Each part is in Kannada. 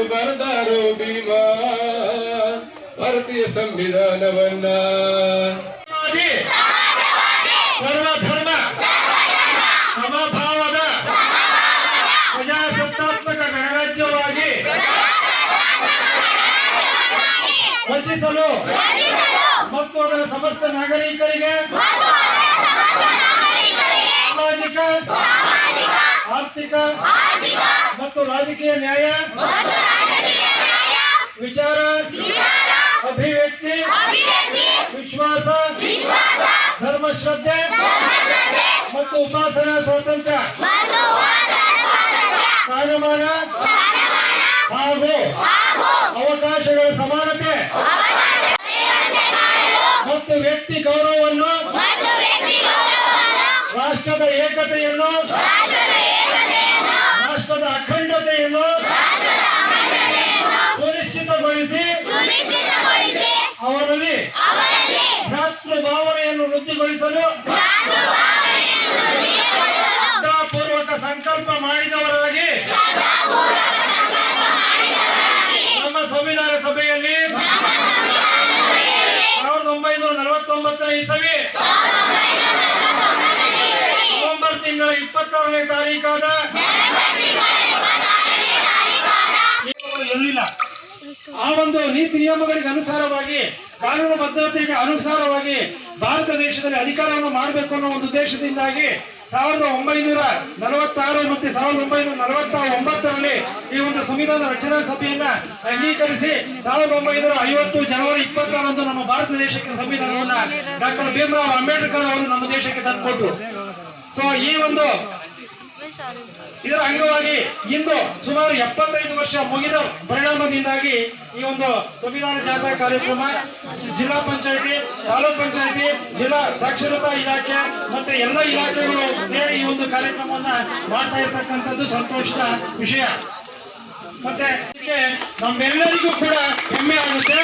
ಬರೆದಾರು ಭೀಮಾ ಭಾರತೀಯ ಸಂವಿಧಾನವನ್ನ ಸರ್ವಧರ್ಮ ಸಮಭಾವದ ಪ್ರಜಾಸತ್ತಾತ್ಮಕ ಗಣರಾಜ್ಯವಾಗಿ ರಚಿಸಲು ಮತ್ತು ಅದರ ಸಮಸ್ತ ನಾಗರಿಕರಿಗೆ ಸಾಮಾಜಿಕ ಆರ್ಥಿಕ ಮತ್ತು ರಾಜಕೀಯ ನ್ಯಾಯ ವಿಚಾರ ಅಭಿವ್ಯಕ್ತಿ ವಿಶ್ವಾಸ ಧರ್ಮ ಶ್ರದ್ಧೆ ಮತ್ತು ಉಪಾಸನಾ ಸ್ವಾತಂತ್ರ್ಯ. ಸ್ಥಾನಮಾನ ಹಾಗೂ ಅವಕಾಶಗಳ ಸಮಾನತೆ ಮತ್ತು ವ್ಯಕ್ತಿ ಗೌರವವನ್ನು ರಾಷ್ಟ್ರದ ಏಕತೆಯನ್ನು ರಾಷ್ಟ್ರದ ಅಖಂಡತೆಯನ್ನು ಸುನಿಶ್ಚಿತಗೊಳಿಸಿ ಅವರಲ್ಲಿ ಭ್ರಾತೃ ಭಾವನೆಯನ್ನು ಪೂರ್ವಕ ಸಂಕಲ್ಪ ಮಾಡಿದವರಾಗಿ ನಮ್ಮ ಸಂವಿಧಾನ ಸಭೆಯಲ್ಲಿ ಸಾವಿರದ ಒಂಬೈನೂರ ನಲವತ್ತೊಂಬತ್ತನೇ ಇಸವಿ ನವೆಂಬರ್ ತಿಂಗಳ ಇಪ್ಪತ್ತಾರನೇ ತಾರೀಕಾದ ಆ ಒಂದು ನೀತಿ ನಿಯಮಗಳಿಗೆ ಅನುಸಾರವಾಗಿ ಕಾನೂನು ಬದ್ಧತೆಗೆ ಅನುಸಾರವಾಗಿ ಭಾರತ ದೇಶದಲ್ಲಿ ಅಧಿಕಾರವನ್ನು ಮಾಡಬೇಕು ಅನ್ನೋ ಒಂದು ಉದ್ದೇಶದಿಂದಾಗಿ ಸಾವಿರದ ಒಂಬೈನೂರ ನಲವತ್ತಾರು ಮತ್ತೆ ಸಾವಿರದ ಒಂಬೈನೂರ ನಲವತ್ತ ಒಂಬತ್ತರಲ್ಲಿ ಈ ಒಂದು ಸಂವಿಧಾನ ರಚನಾ ಸಭೆಯನ್ನ ಅಂಗೀಕರಿಸಿ ಸಾವಿರದ ಒಂಬೈನೂರ ಐವತ್ತು ಜನವರಿ ಇಪ್ಪತ್ತಾರಂದು ನಮ್ಮ ಭಾರತ ದೇಶಕ್ಕೆ ಸಂವಿಧಾನವನ್ನ ಡಾಕ್ಟರ್ ಭೀಮರಾವ್ ಅಂಬೇಡ್ಕರ್ ಅವರು ನಮ್ಮ ದೇಶಕ್ಕೆ ತಂದುಕೊಟ್ರು. ಸೊ ಈ ಒಂದು ಇದರ ಅಂಗವಾಗಿ ಇಂದು ಸುಮಾರು ಎಪ್ಪತ್ತೈದು ವರ್ಷ ಮುಗಿದ ಪರಿಣಾಮದಿಂದಾಗಿ ಈ ಒಂದು ಸಂವಿಧಾನ ಜಾಥಾ ಕಾರ್ಯಕ್ರಮ, ಜಿಲ್ಲಾ ಪಂಚಾಯತಿ, ತಾಲೂಕ್ ಪಂಚಾಯತಿ, ಜಿಲ್ಲಾ ಸಾಕ್ಷರತಾ ಇಲಾಖೆ ಮತ್ತೆ ಎಲ್ಲ ಇಲಾಖೆಗಳು ಸೇರಿ ಈ ಒಂದು ಕಾರ್ಯಕ್ರಮವನ್ನ ಮಾಡ್ತಾ ಇರ್ತಕ್ಕಂಥದ್ದು ಸಂತೋಷದ ವಿಷಯ. ಮತ್ತೆ ನಮ್ಮೆಲ್ಲರಿಗೂ ಕೂಡ ಹೆಮ್ಮೆ ಆಗುತ್ತೆ.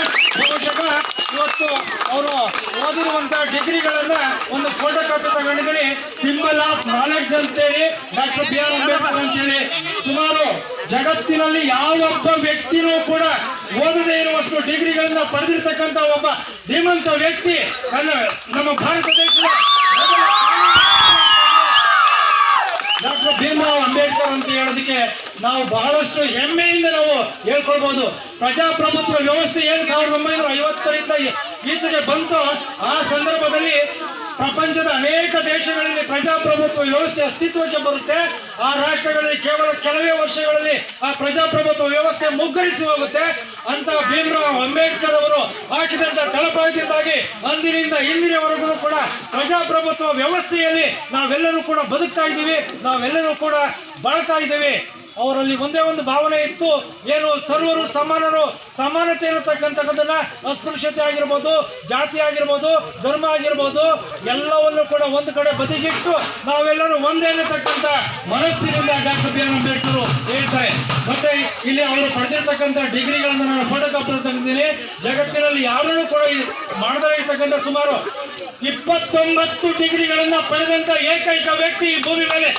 ಅವರು ಓದಿರುವಂತಹ ಡಿಗ್ರಿಗಳನ್ನ ಒಂದು ಫೋಟೋ ಕಾಪಿ ತಗೊಂಡಿದ್ದೀನಿ ಸಿಂಬಲ್ ಆಫ್ ನಾಲೆಡ್ಜ್ ಅಂತೇಳಿ ಡಾಕ್ಟರ್ ಬಿ ಆರ್ ಅಂಬೇಡ್ಕರ್ ಅಂತೇಳಿ. ಸುಮಾರು ಜಗತ್ತಿನಲ್ಲಿ ಯಾವೊಬ್ಬ ವ್ಯಕ್ತಿನೂ ಕೂಡ ಓದದೇ ಇರುವಷ್ಟು ಡಿಗ್ರಿಗಳನ್ನ ಪಡೆದಿರ್ತಕ್ಕಂಥ ಒಬ್ಬ ಧೀಮಂತ ವ್ಯಕ್ತಿ ನಮ್ಮ ಭಾರತ ದೇಶದ ಡಾಕ್ಟರ್ ಭೀಮರಾವ್ ಅಂಬೇಡ್ಕರ್ ಅಂತ ಹೇಳೋದಕ್ಕೆ ನಾವು ಬಹಳಷ್ಟು ಹೆಮ್ಮೆಯಿಂದ ನಾವು ಹೇಳ್ಕೊಳ್ಬಹುದು ಪ್ರಜಾಪ್ರಭುತ್ವ ವ್ಯವಸ್ಥೆ ಏನ್? ಸಾವಿರದ ಒಂಬೈನೂರ ಐವತ್ತರಿಂದ ಈಚೆಗೆ ಬಂತು. ಆ ಸಂದರ್ಭದಲ್ಲಿ ಪ್ರಪಂಚದ ಅನೇಕ ದೇಶಗಳಲ್ಲಿ ಪ್ರಜಾಪ್ರಭುತ್ವ ವ್ಯವಸ್ಥೆ ಅಸ್ತಿತ್ವಕ್ಕೆ ಬರುತ್ತೆ. ಆ ರಾಷ್ಟ್ರಗಳಲ್ಲಿ ಕೇವಲ ಕೆಲವೇ ವರ್ಷಗಳಲ್ಲಿ ಆ ಪ್ರಜಾಪ್ರಭುತ್ವ ವ್ಯವಸ್ಥೆ ಮುಗ್ಗರಿಸಿ ಹೋಗುತ್ತೆ. ಅಂತ ಭೀಮರಾವ್ ಅಂಬೇಡ್ಕರ್ ಅವರು ಹಾಕಿದಂತ ತಳಪಾಯದಿಂದಾಗಿ ಅಂದಿನಿಂದ ಇಂದಿನವರೆಗೂ ಕೂಡ ಪ್ರಜಾಪ್ರಭುತ್ವ ವ್ಯವಸ್ಥೆಯಲ್ಲಿ ನಾವೆಲ್ಲರೂ ಕೂಡ ಬದುಕ್ತಾ ಇದ್ದೀವಿ. ನಾವೆಲ್ಲರೂ ಕೂಡ ಬಾಳ್ತಾ ಇದ್ದೀವಿ. ಅವರಲ್ಲಿ ಒಂದೇ ಒಂದು ಭಾವನೆ ಇತ್ತು. ಏನು ಸರ್ವರು, ಸಮಾನರು, ಸಮಾನತೆ ಇರತಕ್ಕಂಥದ್ದನ್ನ ಅಸ್ಪೃಶ್ಯತೆ ಆಗಿರ್ಬೋದು, ಜಾತಿ ಆಗಿರ್ಬೋದು, ಧರ್ಮ ಆಗಿರ್ಬೋದು, ಎಲ್ಲವನ್ನು ಕೂಡ ಒಂದು ಕಡೆ ಬದಿಗಿಟ್ಟು ನಾವೆಲ್ಲರೂ ಒಂದೇ ಅನ್ನತಕ್ಕಂಥ ಮನಸ್ಸಿನಿಂದ ಡಾಕ್ಟರ್ ಬಿ ಆರ್ ಅಂಬೇಡ್ಕರ್ ಹೇಳ್ತಾರೆ. ಮತ್ತೆ ಇಲ್ಲಿ ಅವರು ಪಡೆದಿರ್ತಕ್ಕಂಥ ಡಿಗ್ರಿಗಳನ್ನು ನಾನು ಫೋಟೋ ಕಾಪಿ ತೆಗೆದಿದ್ದೀನಿ ಜಗತ್ತಿನಲ್ಲಿ ಯಾರೂ ಕೂಡ ಮಾಡದೇ ಸುಮಾರು ಇಪ್ಪತ್ತೊಂಬತ್ತು ಡಿಗ್ರಿಗಳನ್ನ ಪಡೆದಂತ ಏಕೈಕ ವ್ಯಕ್ತಿ ಈ ಭೂಮಿ ಮೇಲೆ